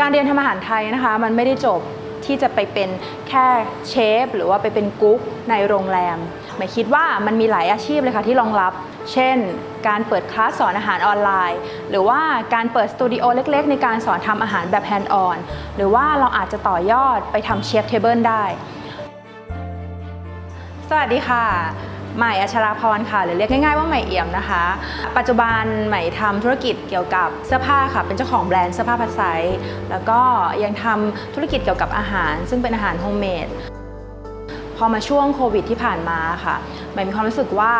การเรียนทำอาหารไทยนะคะ มันไม่ได้จบที่จะไปเป็นแค่เชฟหรือว่าไปเป็นกุ๊กในโรงแรมหมายคิดว่ามันมีหลายอาชีพเลยค่ะที่รองรับ เช่น การเปิดคลาสสอนอาหารออนไลน์ หรือว่าการเปิดสตูดิโอเล็กๆ ในการสอนทำอาหารแบบแฮนด์ออน หรือว่าเราอาจจะต่อยอดไปทำเชฟเทเบิลได้ สวัสดีค่ะ ใหม่อัชราพรค่ะ หรือเรียกง่ายๆว่าใหม่เอี่ยมนะคะ ปัจจุบันใหม่ทำธุรกิจเกี่ยวกับเสื้อผ้าค่ะ เป็นเจ้าของแบรนด์เสื้อผ้าพัดไซส์แล้วก็ยังทำธุรกิจเกี่ยวกับอาหาร ซึ่งเป็นอาหารโฮมเมดพอมาช่วงโควิดที่ผ่านมาค่ะใหม่มีความรู้สึกว่า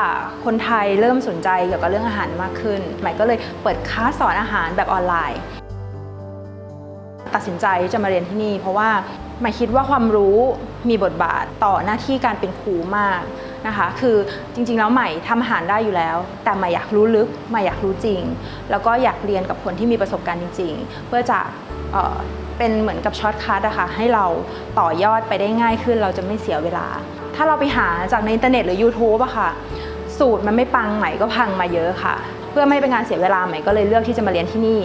คนไทยเริ่มสนใจเกี่ยวกับเรื่องอาหารมากขึ้นใหม่ก็เลยเปิดคลาสสอนอาหารแบบออนไลน์ ตัดสินใจจะมาเรียนที่นี่ เพราะว่าหมายคิดว่าความรู้มีบทบาทต่อหน้าที่การเป็นครูมาก นะคะ คือจริงๆแล้วใหม่ทำอาหารได้อยู่แล้ว แต่ใหม่อยากรู้ลึกใหม่อยากรู้จริง แล้วก็อยากเรียนกับคนที่มีประสบการณ์จริง ๆ เพื่อจะเอ่อเป็นเหมือนกับช็อตคัทอะค่ะให้เราต่อยอดไปได้ง่ายขึ้น เราจะไม่เสียเวลา ถ้าเราไปหาจากในอินเทอร์เน็ตหรือ YouTube อะค่ะ สูตรมันไม่ปังใหม่ก็พังมาเยอะค่ะ เพื่อไม่เป็นการเสียเวลาใหม่ก็เลยเลือกที่จะมาเรียนที่นี่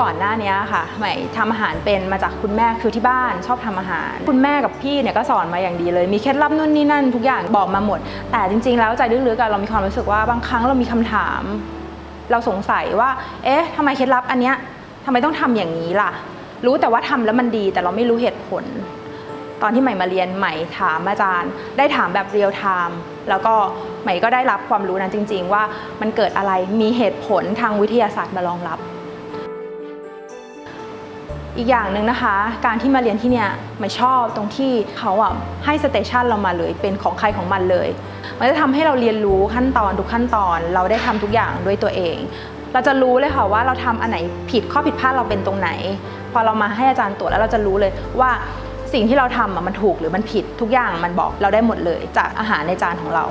ก่อนหน้านี้ค่ะใหม่ทำอาหารเป็นมาจากคุณแม่คือที่บ้านชอบทำอาหาร คุณแม่กับพี่เนี่ยก็สอนมาอย่างดีเลย มีเคล็ดลับนู่นนี่นั่น ทุกอย่างบอกมาหมด แต่จริง ๆ แล้วใจลึกๆกันเรามีความรู้สึกว่าบางครั้งเรามีคำถาม เราสงสัยว่า เอ๊ะทำไมเคล็ดลับอันเนี้ยทำไมต้องทำอย่างนี้ล่ะ รู้แต่ว่าทำแล้วมันดีแต่เราไม่รู้เหตุผล ตอนที่ใหม่มาเรียนใหม่ถามอาจารย์ ได้ถามแบบเรียลไทม์แล้วก็ใหม่ก็ได้รับความรู้นั้นจริง ๆ ว่ามันเกิดอะไรมีเหตุผลทางวิทยาศาสตร์มารองรับ อีกอย่างหนึ่งนะคะ การที่มาเรียนที่เนี่ยไม่ชอบตรงที่เขาอะให้สเตชันเรามาเลยเป็นของใครของมันเลย มันจะทำให้เราเรียนรู้ขั้นตอนทุกขั้นตอน เราได้ทำทุกอย่างด้วยตัวเอง เราจะรู้เลยค่ะว่าเราทำอันไหนผิดข้อผิดพลาดเราเป็นตรงไหน พอเรามาให้อาจารย์ตรวจแล้วเราจะรู้เลยว่าสิ่งที่เราทำมันถูกหรือมันผิดทุกอย่างมันบอกเราได้หมดเลยจากอาหารในจานของเรา